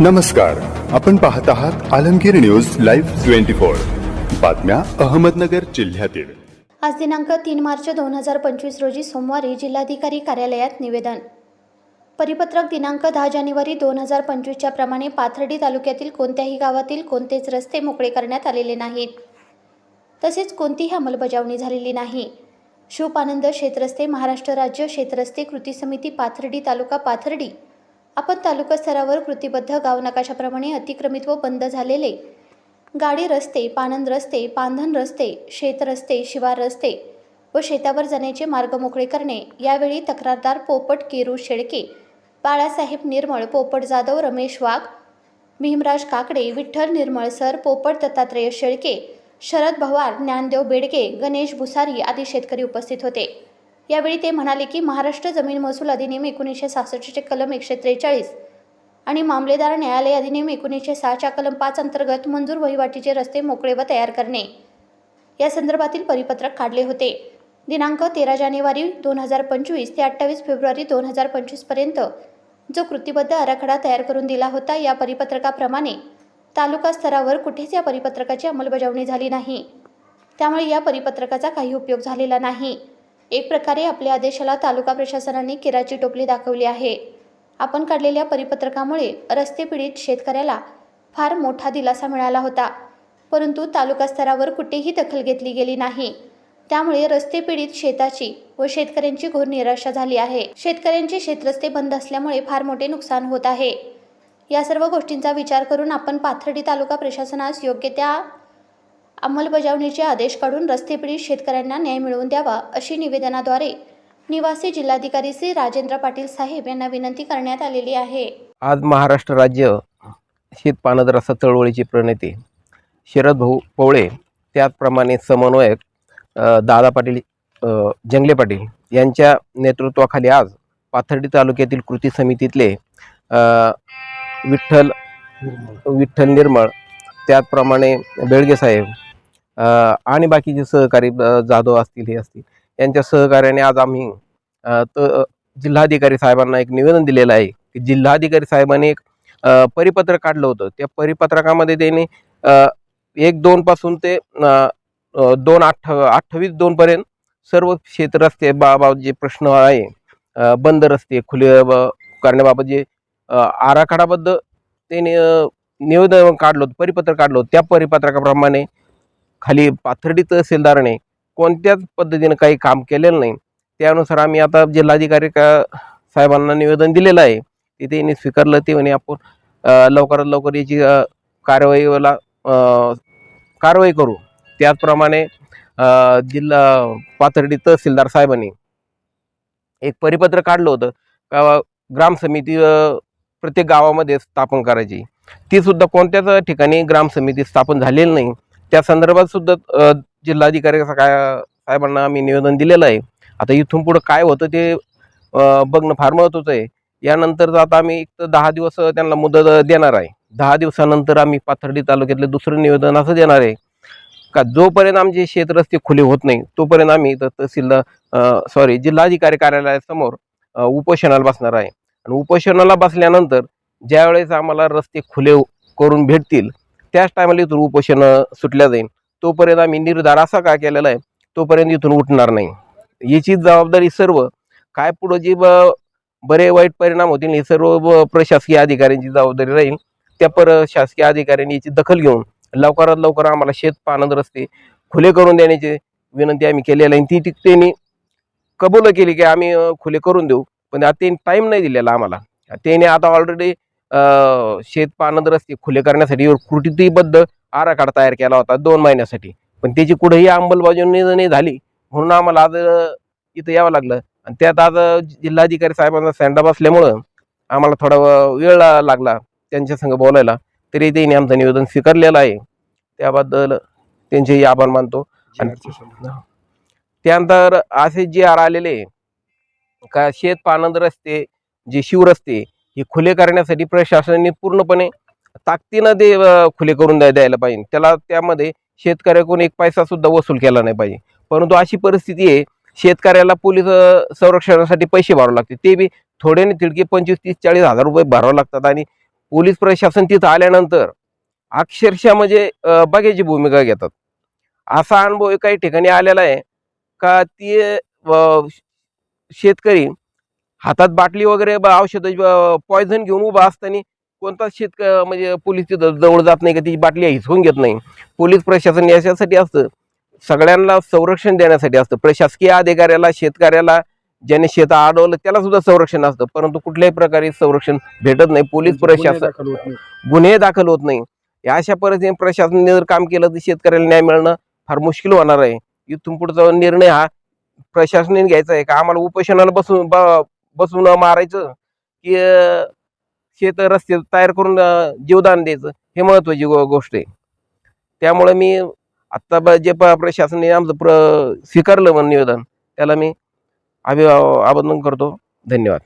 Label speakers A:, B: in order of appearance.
A: नमस्कार आपण पाहत आहात Alamgir news live twenty four. बातम्या अहमदनगर जिल्ह्यातील.
B: आज दिनांक तीन मार्च दोन हजार पंचवीस रोजी सोमवारी जिल्हाधिकारी कार्यालयात निवेदन. परिपत्रक दिनांक दहा जानेवारी दोन हजार पंचवीसच्या प्रमाणे पाथर्डी तालुक्यातील कोणत्याही गावातील कोणतेच रस्ते मोकळे करण्यात आलेले नाहीत. तसेच कोणतीही अंमलबजावणी झालेली नाही. शिवपानंद शेतरस्ते महाराष्ट्र राज्य शेतरस्ते कृती समिती पाथर्डी तालुका पाथर्डी आपण तालुका स्तरावर कृतीबद्ध गाव नकाशाप्रमाणे अतिक्रमित व बंद झालेले. गाडी रस्ते पानंद रस्ते पांधन रस्ते शेत रस्ते शिवार रस्ते व शेतावर जाण्याचे मार्ग मोकळे करणे यावेळी तक्रारदार पोपट केरू शेळके बाळासाहेब निर्मळ पोपट जाधव रमेश वाघ भीमराज काकडे विठ्ठल निर्मळ सर पोपट दत्तात्रेय शेळके शरद भवार ज्ञानदेव बेडगे गणेश भुसारी आदी शेतकरी उपस्थित होते. यावेळी ते म्हणाले की महाराष्ट्र जमीन महसूल अधिनियम एकोणीसशे सहासष्टचे कलम एकशे त्रेचाळीस आणि मामलेदार न्यायालय अधिनियम एकोणीसशे सहाच्या कलम पाच अंतर्गत मंजूर वहिवाटीचे रस्ते मोकळे व तयार करणे. या संदर्भातील परिपत्रक काढले होते. दिनांक तेरा जानेवारी दोन हजार पंचवीस ते अठ्ठावीस फेब्रुवारी दोन हजार पंचवीसपर्यंत जो कृतीबद्ध आराखडा तयार करून दिला होता या परिपत्रकाप्रमाणे तालुका स्तरावर कुठेच या परिपत्रकाची अंमलबजावणी झाली नाही. त्यामुळे या परिपत्रकाचा काही उपयोग झालेला नाही. एक प्रकारे आपल्या आदेशाला तालुका प्रशासनाने किराची टोपली दाखवली आहे. आपण काढलेल्या परिपत्रकामुळे रस्ते पीडित शेतकऱ्याला फार मोठा दिलासा मिळाला होता. परंतु तालुका स्तरावर कुठेही दखल घेतली गेली नाही. त्यामुळे रस्ते पीडित शेताची व शेतकऱ्यांची घोर निराशा झाली आहे. शेतकऱ्यांचे शेतरस्ते बंद असल्यामुळे फार मोठे नुकसान होत आहे. या सर्व गोष्टींचा विचार करून आपण पाथर्डी तालुका प्रशासनास योग्य त्या अंमलबजावणीचे आदेश काढून रस्ते पीडित शेतकऱ्यांना न्याय मिळवून द्यावा अशी निवेदनाद्वारे निवासी जिल्हाधिकारी श्री राजेंद्र पाटील साहेब यांना विनंती करण्यात आलेली आहे.
C: आज महाराष्ट्र राज्य शीत पानद रस्ता चळवळीचे प्रणेते. शरद भाऊ पवळे त्याचप्रमाणे समन्वयक दादा पाटील जंगले पाटील यांच्या नेतृत्वाखाली आज पाथर्डी तालुक्यातील कृती समितीतले विठ्ठल विठ्ठल निर्मळ त्याचप्रमाणे बेळगे साहेब आणि बाकीचे सहकारी जाधव असतील हे असतील यांच्या सहकार्याने आज आम्ही तर जिल्हाधिकारी साहेबांना एक निवेदन दिलेलं आहे की जिल्हाधिकारी साहेबांनी एक परिपत्रक काढलं होतं. त्या परिपत्रकामध्ये त्यांनी एक दोन पासून ते दोन अठ्ठ अठ्ठावीस दोनपर्यंत सर्व क्षेत्र रस्ते बाबा जे प्रश्न आहे बंद रस्ते खुले करण्याबाबत जे आराखडाबद्दल आराखडाबद्ध त्यांनी निवेदन काढलं होतं परिपत्रक काढलं होतं. त्या परिपत्रकाप्रमाणे खाली पाथर्डी तहसीलदाराने कोणत्याच पद्धतीनं काही काम केलेलं नाही. त्यानुसार आम्ही आता जिल्हाधिकारी का साहेबांना निवेदन दिलेलं आहे. तिथे यांनी स्वीकारलं ते म्हणे आपण लवकरात लवकर याची कारवाईला कारवाई करू. त्याचप्रमाणे जिल्हा पाथर्डी तहसीलदार साहेबांनी एक परिपत्र काढलं होतं का ग्राम समिती प्रत्येक गावामध्ये स्थापन करायची. ती सुद्धा कोणत्याच ठिकाणी ग्राम समिती स्थापन झालेली नाही. त्या संदर्भात सुद्धा जिल्हाधिकारी काय साहेबांना आम्ही निवेदन दिलेलं आहे. आता इथून पुढं काय होतं ते बघणं फार महत्त्वाचं आहे. यानंतर आता आम्ही एक तर दहा दिवस त्यांना मुदत देणार आहे. दहा दिवसानंतर आम्ही पाथर्डी तालुक्यातले दुसरं निवेदन असं देणार आहे. का जोपर्यंत आमचे शेतरस्ते खुले होत नाही तोपर्यंत आम्ही तर तहसीलदार सॉरी जिल्हाधिकारी कार्यालयासमोर उपोषणाला बसणार आहे. आणि उपोषणाला बसल्यानंतर ज्यावेळेस आम्हाला रस्ते खुले करून भेटतील त्याच टायमाला इथून उपोषण सुटल्या जाईल तोपर्यंत आम्ही निर्धार असा काय केलेला आहे तोपर्यंत इथून उठणार नाही. याची जबाबदारी सर्व काय पुढं जी ब- बरे वाईट परिणाम होतील हे सर्व प्रशासकीय अधिकाऱ्यांची जबाबदारी राहील. त्या पर शासकीय अधिकाऱ्यांनी याची दखल घेऊन लवकरात लवकर आम्हाला शेत पानंद रस्ते खुले करून देण्याची विनंती आम्ही केलेली आहे. ती त्यांनी कबूल केली की आम्ही खुले करून देऊ. पण आता त्यांनी टाईम नाही दिलेला आम्हाला. त्याने आता ऑलरेडी शेत पानंद रस्ते खुले करण्यासाठी कृतीबद्ध आराखडा तयार केला होता दोन महिन्यासाठी. पण त्याची कुठेही अंमलबजावणी नाही झाली म्हणून आम्हाला आज इथं यावं लागलं. आणि त्यात आज जिल्हाधिकारी साहेबांचा सँडअप असल्यामुळं आम्हाला थोडा वेळ लागला त्यांच्या संग बोलायला. तरी त्यांनी आमचं निवेदन स्वीकारलेलं आहे. त्याबद्दल त्यांचेही आभार मानतो. त्यानंतर असे जे आर आलेले का शेत पानंद रस्ते जे शिवरस्ते हे खुले करण्यासाठी प्रशासनाने पूर्णपणे ताकदीनं ते खुले करून द्या द्यायला पाहिजे. त्याला त्यामध्ये शेतकऱ्याकडून एक पैसा सुद्धा वसूल केला नाही पाहिजे. परंतु अशी परिस्थिती आहे शेतकऱ्याला पोलीस संरक्षणासाठी पैसे भरावे लागते ते बी थोडे तिडके पंचवीस तीस चाळीस हजार रुपये भरावे लागतात आणि पोलीस प्रशासन तिथं आल्यानंतर अक्षरशः म्हणजे अ, बघ्याची भूमिका घेतात. असा अनुभव काही ठिकाणी आलेला आहे का ती शेतकरी हातात बाटली वगैरे औषध पॉयझन घेऊन उभा असताना कोणता शेतक म्हणजे पोलीस तिथं जवळ जात नाही का ती बाटली हिसकून घेत नाही. पोलीस प्रशासन याच्यासाठी असतं. सगळ्यांना संरक्षण देण्यासाठी असतं. प्रशासकीय अधिकाऱ्याला शेतकऱ्याला ज्याने शेत अडवलं त्याला सुद्धा संरक्षण असतं. परंतु कुठल्याही प्रकारे संरक्षण भेटत नाही. पोलीस प्रशासन गुन्हे दाखल होत नाही. या अशा पद्धतीने प्रशासनाने जर काम केलं तर शेतकऱ्याला न्याय मिळणं फार मुश्किल होणार आहे. इथून पुढचा निर्णय हा प्रशासनाने घ्यायचा आहे का? आम्हाला उपोषणाला बसून बसून मारायचं की शेत रस्ते तयार करून जीवदान द्यायचं. हे महत्वाची गो- गोष्ट आहे. त्यामुळे मी आत्ता ब- जे प- प्रशासनाने आमचं प्र स्वीकारलं म्हणून निवेदन त्याला मी अभि अभिनंदन करतो. धन्यवाद.